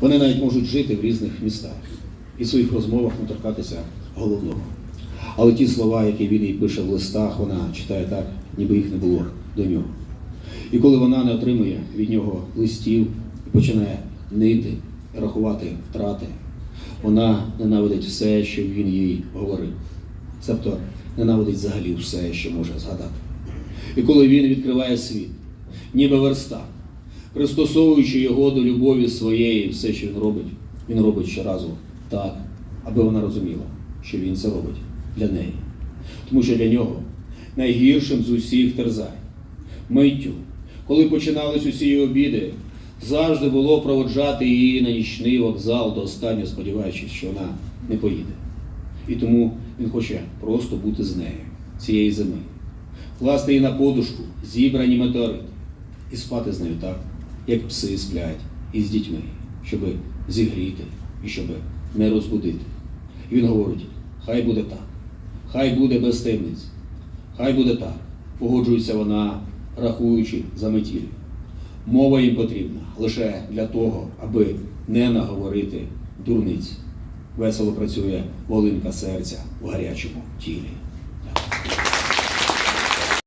Вони навіть можуть жити в різних містах і в своїх розмовах не торкатися головного. Але ті слова, які він їй пише в листах, вона читає так, ніби їх не було до нього. І коли вона не отримує від нього листів і починає нити, рахувати втрати, вона ненавидить все, що він їй говорив. Тобто ненавидить взагалі все, що може згадати. І коли він відкриває світ, ніби верстак, пристосовуючи його до любові своєї, все, що він робить, він робить щоразу так, аби вона розуміла, що він це робить для неї. Тому що для нього найгіршим з усіх терзань, миттю, коли починались усі обіди, завжди було проводжати її на нічний вокзал до останнього, сподіваючись, що вона не поїде. І тому він хоче просто бути з нею цієї зими, класти її на подушку, зібрані метеорити, і спати з нею так, як пси сплять із дітьми, щоб зігріти і щоб не розбудити. І він говорить: хай буде так, хай буде без таємниць, хай буде так. Погоджується вона, рахуючи за метіль. Мова їм потрібна лише для того, аби не наговорити дурниць. Весело працює волинка серця в гарячому тілі.